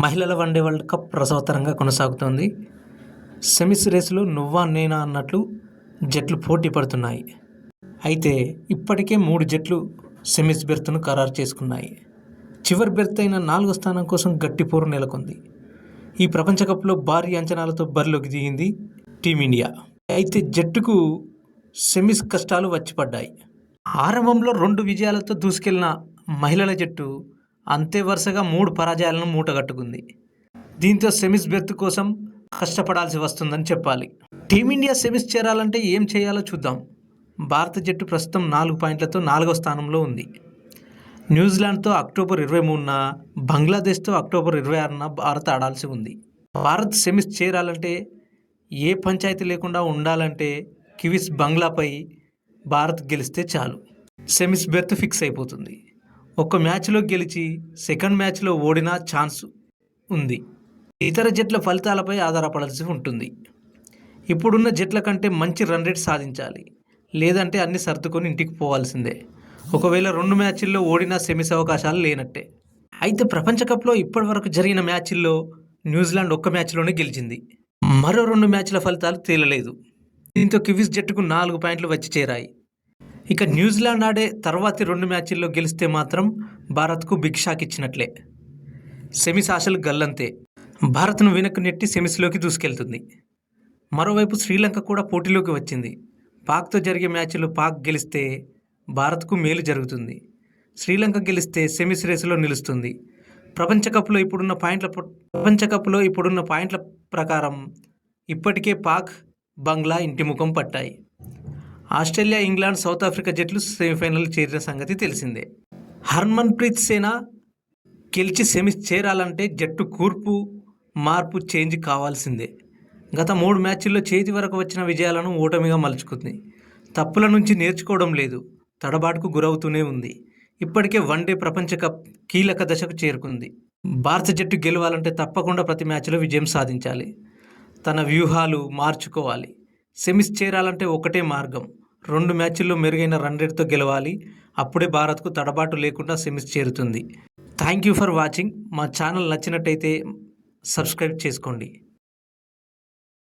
మహిళల one day world cup రసవత్తరంగా కొనసాగుతోంది. సెమీస్ రేసులో నువ్వా నేనా అన్నట్లు జట్లు పోటీ పడుతున్నాయి. అయితే ఇప్పటికే మూడు జట్లు సెమీస్ బెర్త్ను ఖరారు చేసుకున్నాయి. చివరి బెర్త్ అయిన నాలుగో స్థానం కోసం గట్టి పోరు నెలకొంది. ఈ ప్రపంచ కప్లో భారీ అంచనాలతో బరిలోకి దిగింది టీమిండియా. అయితే జట్టుకు సెమీస్ కష్టాలు వచ్చిపడ్డాయి. ఆరంభంలో రెండు విజయాలతో దూసుకెళ్ళిన మహిళల జట్టు అంతే వరుసగా మూడు పరాజయాలను మూటగట్టుకుంది. దీంతో సెమీస్ బెర్త్ కోసం కష్టపడాల్సి వస్తుందని చెప్పాలి. టీమిండియా సెమీస్ చేరాలంటే ఏం చేయాలో చూద్దాం. భారత జట్టు ప్రస్తుతం నాలుగు పాయింట్లతో నాలుగో స్థానంలో ఉంది. న్యూజిలాండ్తో అక్టోబర్ ఇరవై మూడున బంగ్లాదేశ్తో అక్టోబర్ ఇరవై ఆరున భారత్ ఆడాల్సి ఉంది. భారత్ సెమీస్ చేరాలంటే ఏ పంచాయతీ లేకుండా ఉండాలంటే కివిస్ బంగ్లాపై భారత్ గెలిస్తే చాలు. సెమీస్ బెర్త్ ఫిక్స్ అయిపోతుంది. ఒక్క మ్యాచ్లో గెలిచి సెకండ్ మ్యాచ్లో ఓడినా ఛాన్స్ ఉంది. ఇతర జట్ల ఫలితాలపై ఆధారపడాల్సి ఉంటుంది. ఇప్పుడున్న జట్ల కంటే మంచి రన్ రేట్ సాధించాలి. లేదంటే అన్ని సర్దుకొని ఇంటికి పోవాల్సిందే. ఒకవేళ రెండు మ్యాచ్ల్లో ఓడినా సెమీస్ అవకాశాలు లేనట్టే. అయితే ప్రపంచ కప్లో ఇప్పటివరకు జరిగిన మ్యాచ్ల్లో న్యూజిలాండ్ ఒక్క మ్యాచ్లోనే గెలిచింది. మరో రెండు మ్యాచ్ల ఫలితాలు తేలలేదు. దీంతో కివీస్ జట్టుకు నాలుగు పాయింట్లు వచ్చి చేరాయి. ఇక న్యూజిలాండ్ ఆడే తర్వాతి రెండు మ్యాచ్ల్లో గెలిస్తే మాత్రం భారత్కు బిగ్ షాక్ ఇచ్చినట్లే. సెమీస్ ఆశలు గల్లంతే. భారత్ను వెనక్కు నెట్టి సెమీస్లోకి దూసుకెళ్తుంది. మరోవైపు శ్రీలంక కూడా పోటీలోకి వచ్చింది. పాక్తో జరిగే మ్యాచ్లో పాక్ గెలిస్తే భారత్కు మేలు జరుగుతుంది. శ్రీలంక గెలిస్తే సెమీస్ రేసులో నిలుస్తుంది. ప్రపంచ కప్లో ఇప్పుడున్న పాయింట్ల ప్రపంచ కప్లో ఇప్పుడున్న పాయింట్ల ప్రకారం ఇప్పటికే పాక్ బంగ్లా ఇంటి ముఖం పట్టాయి. ఆస్ట్రేలియా ఇంగ్లాండ్ సౌత్ ఆఫ్రికా జట్లు సెమీఫైనల్ చేరిన సంగతి తెలిసిందే. హర్మన్ ప్రీత్ సేనా గెలిచి సెమీస్ చేరాలంటే జట్టు కూర్పు మార్పు చేంజ్ కావాల్సిందే. గత మూడు మ్యాచ్ల్లో చేతి వరకు వచ్చిన విజయాలను ఓటమిగా మలుచుకుంది. తప్పుల నుంచి నేర్చుకోవడం లేదు తడబాటుకు గురవుతూనే ఉంది. ఇప్పటికే వన్డే ప్రపంచ కప్ కీలక దశకు చేరుకుంది. భారత జట్టు గెలవాలంటే తప్పకుండా ప్రతి మ్యాచ్లో విజయం సాధించాలి. తన వ్యూహాలు మార్చుకోవాలి. సెమీస్ చేరాలంటే ఒకటే మార్గం. రెండు మ్యాచ్ల్లో మెరుగైన రన్ రేట్తో గెలవాలి. అప్పుడే భారత్కు తడబాటు లేకుండా సెమీస్ చేరుతుంది. Thank you for watching. మా ఛానల్ నచ్చినట్టయితే సబ్స్క్రైబ్ చేసుకోండి.